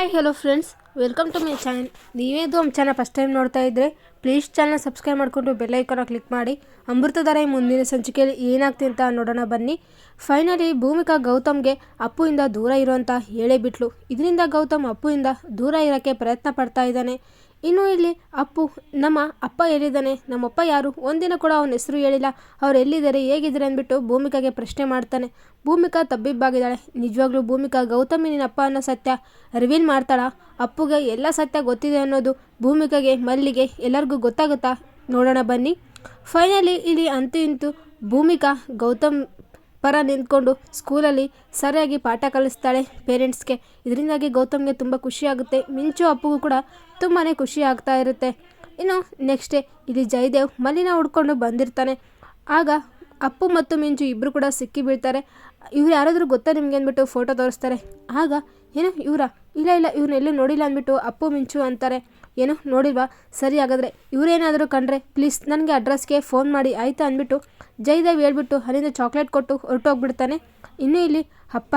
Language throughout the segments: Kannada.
Hi hello friends welcome to my channel ನೀವೇ ಇದು ಚಾನಲ್ ಫಸ್ಟ್ ಟೈಮ್ ನೋಡ್ತಾ ಇದ್ದರೆ ಪ್ಲೀಸ್ ಚಾನಲ್ ಸಬ್ಸ್ಕ್ರೈಬ್ ಮಾಡಿಕೊಂಡು ಬೆಲ್ಲೈಕನ್ನ ಕ್ಲಿಕ್ ಮಾಡಿ. ಅಮೃತಧಾರ ಮುಂದಿನ ಸಂಚಿಕೆಯಲ್ಲಿ ಏನಾಗ್ತಿ ಅಂತ ನೋಡೋಣ ಬನ್ನಿ. ಫೈನಲಿ ಭೂಮಿಕಾ ಗೌತಮ್ಗೆ ಅಪ್ಪುಯಿಂದ ದೂರ ಇರುವಂತ ಹೇಳೇ ಬಿಟ್ಲು. ಇದರಿಂದ ಗೌತಮ್ ಅಪ್ಪುಯಿಂದ ದೂರ ಇರೋಕ್ಕೆ ಪ್ರಯತ್ನ ಪಡ್ತಾ ಇದ್ದಾನೆ. ಇನ್ನು ಇಲ್ಲಿ ಅಪ್ಪು, ನಮ್ಮ ಅಪ್ಪ ಎಲ್ಲಿದ್ದಾನೆ ನಮ್ಮಪ್ಪ ಯಾರು? ಒಂದಿನ ಕೂಡ ಅವನ ಹೆಸರು ಹೇಳಿಲ್ಲ. ಅವ್ರು ಎಲ್ಲಿದ್ದಾರೆ, ಹೇಗಿದ್ದಾರೆ ಅಂದ್ಬಿಟ್ಟು ಭೂಮಿಕಾಗೆ ಪ್ರಶ್ನೆ ಮಾಡ್ತಾನೆ. ಭೂಮಿಕಾ ತಬ್ಬಿಬ್ಬಾಗಿದ್ದಾಳೆ. ನಿಜವಾಗ್ಲೂ ಭೂಮಿಕಾ ಗೌತಮಿ ನಿನ್ನ ಅಪ್ಪ ಅನ್ನೋ ಸತ್ಯ ರಿವೀಲ್ ಮಾಡ್ತಾಳ? ಅಪ್ಪುಗೆ ಎಲ್ಲ ಸತ್ಯ ಗೊತ್ತಿದೆ ಅನ್ನೋದು ಭೂಮಿಕಾಗೆ, ಮಲ್ಲಿಗೆ ಎಲ್ಲರಿಗೂ ಗೊತ್ತಾಗುತ್ತಾ? ನೋಡೋಣ ಬನ್ನಿ. ಫೈನಲಿ ಇಲ್ಲಿ ಅಂತೂ ಇಂತೂ ಭೂಮಿಕಾ ಗೌತಮ್ ಪರ ನಿಂತ್ಕೊಂಡು ಸ್ಕೂಲಲ್ಲಿ ಸರಿಯಾಗಿ ಪಾಠ ಕಲಿಸ್ತಾಳೆ ಪೇರೆಂಟ್ಸ್ಗೆ. ಇದರಿಂದಾಗಿ ಗೌತಮ್ಗೆ ತುಂಬ ಖುಷಿಯಾಗುತ್ತೆ. ಮಿಂಚು ಅಪ್ಪಗೂ ಕೂಡ ತುಂಬಾ ಖುಷಿ ಆಗ್ತಾ ಇರುತ್ತೆ. ಇನ್ನು ನೆಕ್ಸ್ಟ್ ಇಲ್ಲಿ ಜಯದೇವ್ ಮಲಿನ ಹುಡ್ಕೊಂಡು ಬಂದಿರ್ತಾನೆ. ಆಗ ಅಪ್ಪು ಮತ್ತು ಮಿಂಚು ಇಬ್ಬರು ಕೂಡ ಸಿಕ್ಕಿ ಬೀಳ್ತಾರೆ ಇವ್ರು ಯಾರಾದರೂ ಗೊತ್ತಾ ನಿಮಗೆ ಅಂದ್ಬಿಟ್ಟು ಫೋಟೋ ತೋರಿಸ್ತಾರೆ. ಆಗ ಏನೋ, ಇವರ? ಇಲ್ಲ ಇಲ್ಲ ಇವ್ರನ್ನೆಲ್ಲೂ ನೋಡಿಲ್ಲ ಅಂದ್ಬಿಟ್ಟು ಅಪ್ಪು, ಮಿಂಚು ಅಂತಾರೆ. ಏನು ನೋಡಿಲ್ವಾ? ಸರಿ ಹಾಗಾದರೆ, ಇವರೇನಾದರೂ ಕಂಡ್ರೆ ಪ್ಲೀಸ್ ನನಗೆ ಅಡ್ರೆಸ್ಗೆ ಫೋನ್ ಮಾಡಿ, ಆಯಿತಾ ಅಂದ್ಬಿಟ್ಟು, ಜೈದೇವ್ ಹೇಳ್ಬಿಟ್ಟು ಅಲ್ಲಿಂದ ಚಾಕ್ಲೇಟ್ ಕೊಟ್ಟು ಹೊರಟೋಗ್ಬಿಡ್ತಾನೆ. ಇನ್ನೂ ಇಲ್ಲಿ, ಅಪ್ಪ,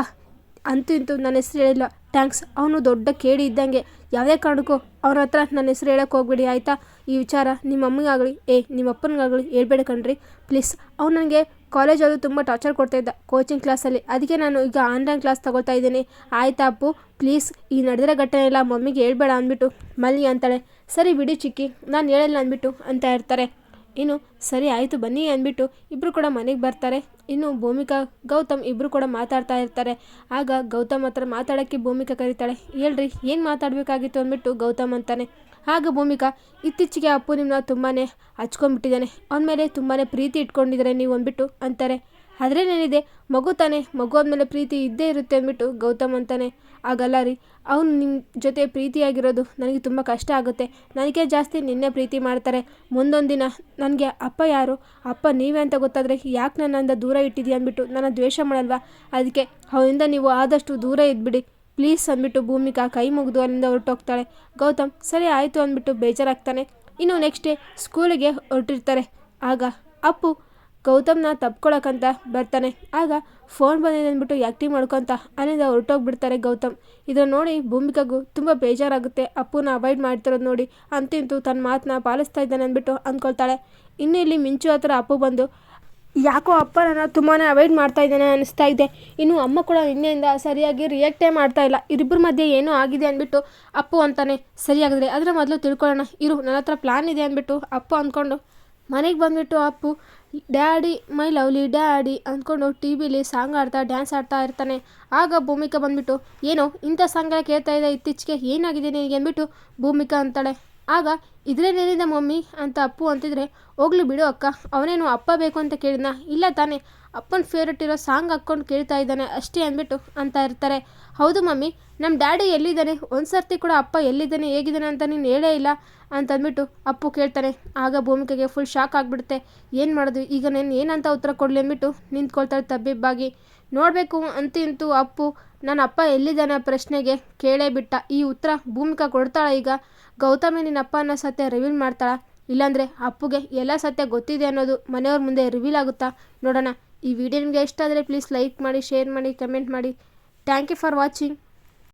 ಅಂತೂ ಇಂತೂ ನನ್ನ ಹೆಸರು ಹೇಳಿಲ್ಲ. ಥ್ಯಾಂಕ್ಸ್ ಅವನು ದೊಡ್ಡ ಕೇಡಿ ಇದ್ದಂಗೆ. ಯಾವುದೇ ಕಾರಣಕ್ಕೂ ಅವ್ರ ಹತ್ರ ನನ್ನ ಹೆಸರು ಹೇಳಕ್ಕೆ ಹೋಗ್ಬಿಡಿ, ಆಯಿತಾ? ಈ ವಿಚಾರ ನಿಮ್ಮ ಅಮ್ಮಗಾಗಲಿ ಏ ನಿಮ್ಮ ಅಪ್ಪನಿಗಾಗಲಿ ಹೇಳ್ಬೇಡ ಕಣ್ರಿ. ಪ್ಲೀಸ್ ಅವ್ನು ನನಗೆ ಕಾಲೇಜಲ್ಲೂ ತುಂಬ ಟಾರ್ಚರ್ ಕೊಡ್ತಾ ಇದ್ದ ಕೋಚಿಂಗ್ ಕ್ಲಾಸಲ್ಲಿ ಅದಕ್ಕೆ ನಾನು ಈಗ ಆನ್ಲೈನ್ ಕ್ಲಾಸ್ ತಗೊಳ್ತಾ ಇದ್ದೀನಿ. ಆಯ್ತಾ ಅಪ್ಪು? ಪ್ಲೀಸ್ ಈ ನಡೆದಿರೋ ಘಟನೆ ಎಲ್ಲ ಮಮ್ಮಿಗೆ ಹೇಳ್ಬೇಡ ಅಂದ್ಬಿಟ್ಟು, ಮಲ್ಲಿ ಅಂತಾಳೆ. ಸರಿ ಬಿಡಿ ಚಿಕ್ಕಿ, ನಾನು ಹೇಳಲ್ಲ ಅಂದ್ಬಿಟ್ಟು ಅಂತ ಇರ್ತಾರೆ. ಇನ್ನು, ಸರಿ ಆಯಿತು ಬನ್ನಿ ಅಂದ್ಬಿಟ್ಟು ಇಬ್ಬರು ಕೂಡ ಮನೆಗೆ ಬರ್ತಾರೆ. ಇನ್ನು ಭೂಮಿಕಾ, ಗೌತಮ್ ಇಬ್ಬರು ಕೂಡ ಮಾತಾಡ್ತಾ ಇರ್ತಾರೆ. ಆಗ ಗೌತಮ್ ಹತ್ರ ಮಾತಾಡೋಕ್ಕೆ ಭೂಮಿಕಾ ಕರೀತಾಳೆ. ಹೇಳ್ರಿ, ಏನು ಮಾತಾಡಬೇಕಾಗಿತ್ತು ಅಂದ್ಬಿಟ್ಟು ಗೌತಮ್ ಅಂತಾನೆ. ಆಗ ಭೂಮಿಕಾ, ಇತ್ತೀಚೆಗೆ ಅಪ್ಪು ನಿಮ್ಮನ್ನ ತುಂಬಾ ಹಚ್ಕೊಂಡ್ಬಿಟ್ಟಿದ್ದಾನೆ. ಅವನ ಮೇಲೆ ತುಂಬಾ ಪ್ರೀತಿ ಇಟ್ಕೊಂಡಿದ್ದಾರೆ ನೀವು ಅಂದ್ಬಿಟ್ಟು ಅಂತಾರೆ. ಅದ್ರೇನೇನಿದೆ ಮಗು ತಾನೆ, ಮಗು ಅಂದಮೇಲೆ ಪ್ರೀತಿ ಇದ್ದೇ ಇರುತ್ತೆ ಅಂದ್ಬಿಟ್ಟು ಗೌತಮ್ ಅಂತಾನೆ. ಆಗಲ್ಲ ರೀ, ಅವನು ನಿಮ್ಮ ಜೊತೆ ಪ್ರೀತಿಯಾಗಿರೋದು ನನಗೆ ತುಂಬ ಕಷ್ಟ ಆಗುತ್ತೆ. ನನಗೆ ಜಾಸ್ತಿ ನಿನ್ನೆ ಪ್ರೀತಿ ಮಾಡ್ತಾರೆ. ಮುಂದೊಂದು ದಿನ ನನಗೆ ಅಪ್ಪ ಯಾರು? ಅಪ್ಪ ನೀವೇ ಅಂತ ಗೊತ್ತಾದರೆ ಯಾಕೆ ನನ್ನಿಂದ ದೂರ ಇಟ್ಟಿದ್ದೀಯ ಅಂದ್ಬಿಟ್ಟು ನನ್ನ ದ್ವೇಷ ಮಾಡಲ್ವಾ? ಅದಕ್ಕೆ ಅವನಿಂದ ನೀವು ಆದಷ್ಟು ದೂರ ಇದ್ಬಿಡಿ. ಪ್ಲೀಸ್ ಅಂದ್ಬಿಟ್ಟು ಭೂಮಿಕಾ ಕೈ ಮುಗಿದು ಅಲ್ಲಿಂದ ಹೊರಟೋಗ್ತಾಳೆ. ಗೌತಮ್, ಸರಿ ಆಯಿತು ಅಂದ್ಬಿಟ್ಟು ಬೇಜಾರಾಗ್ತಾನೆ. ಇನ್ನು ನೆಕ್ಸ್ಟ್ ಡೇ ಸ್ಕೂಲಿಗೆ ಹೊರಟಿರ್ತಾರೆ. ಆಗ ಅಪ್ಪು ಗೌತಮ್ನ ತಪ್ಕೊಳಕಂತ ಬರ್ತಾನೆ. ಆಗ ಫೋನ್ ಬಂದಿದೆ ಅಂದ್ಬಿಟ್ಟು ಆ್ಯಕ್ಟಿಂಗ್ ಮಾಡ್ಕೊತ ಅಲ್ಲಿಂದ ಹೊರಟೋಗ್ಬಿಡ್ತಾರೆ ಗೌತಮ್. ಇದನ್ನು ನೋಡಿ ಭೂಮಿಕಾಗೂ ತುಂಬ ಬೇಜಾರಾಗುತ್ತೆ. ಅಪ್ಪುನ ಅವಾಯ್ಡ್ ಮಾಡ್ತಿರೋದು ನೋಡಿ ಅಂತಿಂತೂ ತನ್ನ ಮಾತನ್ನ ಪಾಲಿಸ್ತಾ ಇದ್ದಾನೆ ಅಂದ್ಬಿಟ್ಟು ಅಂದ್ಕೊಳ್ತಾಳೆ ಇನ್ನು ಇಲ್ಲಿ ಮಿಂಚು ಹತ್ರ ಅಪ್ಪು ಬಂದು ಯಾಕೋ ಅಪ್ಪ ನನ್ನ ತುಂಬಾ ಅವಾಯ್ಡ್ ಮಾಡ್ತಾ ಇದ್ದಾನೆ ಅನಿಸ್ತಾ ಇದೆ. ಇನ್ನು ಅಮ್ಮ ಕೂಡ ನಿನ್ನೆಯಿಂದ ಸರಿಯಾಗಿ ರಿಯಾಕ್ಟೇ ಮಾಡ್ತಾ ಇಲ್ಲ. ಇಬ್ಬರ ಮಧ್ಯೆ ಏನೋ ಆಗಿದೆ ಅಂದ್ಬಿಟ್ಟು ಅಪ್ಪು ಅಂತಾನೆ ಸರಿಯಾಗಿದ್ರೆ ಅದರ ಮೊದಲು ತಿಳ್ಕೊಳ್ಳೋಣ. ಇರು, ನನ್ನ ಹತ್ರ ಪ್ಲ್ಯಾನ್ ಇದೆ ಅಂದ್ಬಿಟ್ಟು ಅಪ್ಪು ಅಂದ್ಕೊಂಡು ಮನೆಗೆ ಬಂದುಬಿಟ್ಟು Appu daddy my lovely daddy ಅಂದ್ಕೊಂಡು ಟಿ ವಿಲಿ ಸಾಂಗ್ ಆಡ್ತಾ ಡ್ಯಾನ್ಸ್ ಆಡ್ತಾ ಇರ್ತಾನೆ. ಆಗ ಭೂಮಿಕಾ ಬಂದ್ಬಿಟ್ಟು, ಏನೋ, ಇಂಥ ಸಾಂಗ್ ಕೇಳ್ತಾ ಇದೆ ಇತ್ತೀಚೆಗೆ ಏನಾಗಿದೆ ನಿನಗೆ? ಅಂದ್ಬಿಟ್ಟು ಭೂಮಿಕಾ ಅಂತಾಳೆ. ಆಗ ಇದ್ರೇನೇನಿದೆ ಮಮ್ಮಿ ಅಂತ ಅಪ್ಪು ಅಂತಿದ್ರೆ, ಹೋಗ್ಲಿ ಬಿಡು ಅಕ್ಕ, ಅವನೇನು ಅಪ್ಪ ಬೇಕು ಅಂತ ಕೇಳಿದ್ನ? ಇಲ್ಲ ತಾನೇ, ಅಪ್ಪನ ಫೇವ್ರೆಟ್ ಇರೋ ಸಾಂಗ್ ಹಾಕ್ಕೊಂಡು ಕೇಳ್ತಾ ಇದ್ದಾನೆ ಅಷ್ಟೇ ಅಂದ್ಬಿಟ್ಟು ಅಂತ ಇರ್ತಾರೆ. ಹೌದು ಮಮ್ಮಿ ನಮ್ಮ ಡ್ಯಾಡಿ ಎಲ್ಲಿದ್ದಾನೆ? ಒಂದು ಸರ್ತಿ ಕೂಡ ಅಪ್ಪ ಎಲ್ಲಿದ್ದಾನೆ, ಹೇಗಿದ್ದಾನೆ ಅಂತ ನೀನು ಹೇಳೇ ಇಲ್ಲ ಅಂತಂದ್ಬಿಟ್ಟು ಅಪ್ಪು ಕೇಳ್ತಾನೆ. ಆಗ ಭೂಮಿಕೆಗೆ ಫುಲ್ ಶಾಕ್ ಆಗಿಬಿಡುತ್ತೆ. ಏನು ಮಾಡೋದು? ಈಗ ನಾನು ಏನಂತ ಉತ್ತರ ಕೊಡಲಿ ಅಂದ್ಬಿಟ್ಟು ನಿಂತ್ಕೊಳ್ತಾಳೆ ತಬ್ಬಿಬ್ಬಾಗಿ. ನೋಡಬೇಕು ಅಂತೂ ಇಂತೂ ಅಪ್ಪು ನನ್ನ ಅಪ್ಪ ಎಲ್ಲಿದ್ದಾನೆ ಪ್ರಶ್ನೆಗೆ? ಕೇಳೇ ಬಿಟ್ಟ. ಈ ಉತ್ತರ ಭೂಮಿಕಾ ಕೊಡ್ತಾಳ ಈಗ. ಗೌತಮಿ ನಿನ್ನ ಅಪ್ಪನ ಸತ್ಯ ರಿವೀಲ್ ಮಾಡ್ತಾಳ. ಇಲ್ಲಾಂದ್ರೆ ಅಪ್ಪುಗೆ ಎಲ್ಲ ಸತ್ಯ ಗೊತ್ತಿದೆ ಅನ್ನೋದು ಮನೆಯವ್ರ ಮುಂದೆ ರಿವೀಲ್ ಆಗುತ್ತಾ? ನೋಡೋಣ. ಈ ವಿಡಿಯೋ ನಿಮಗೆ ಇಷ್ಟ ಆದರೆ ಪ್ಲೀಸ್ ಲೈಕ್ ಮಾಡಿ ಶೇರ್ ಮಾಡಿ ಕಮೆಂಟ್ ಮಾಡಿ. Thank you for watching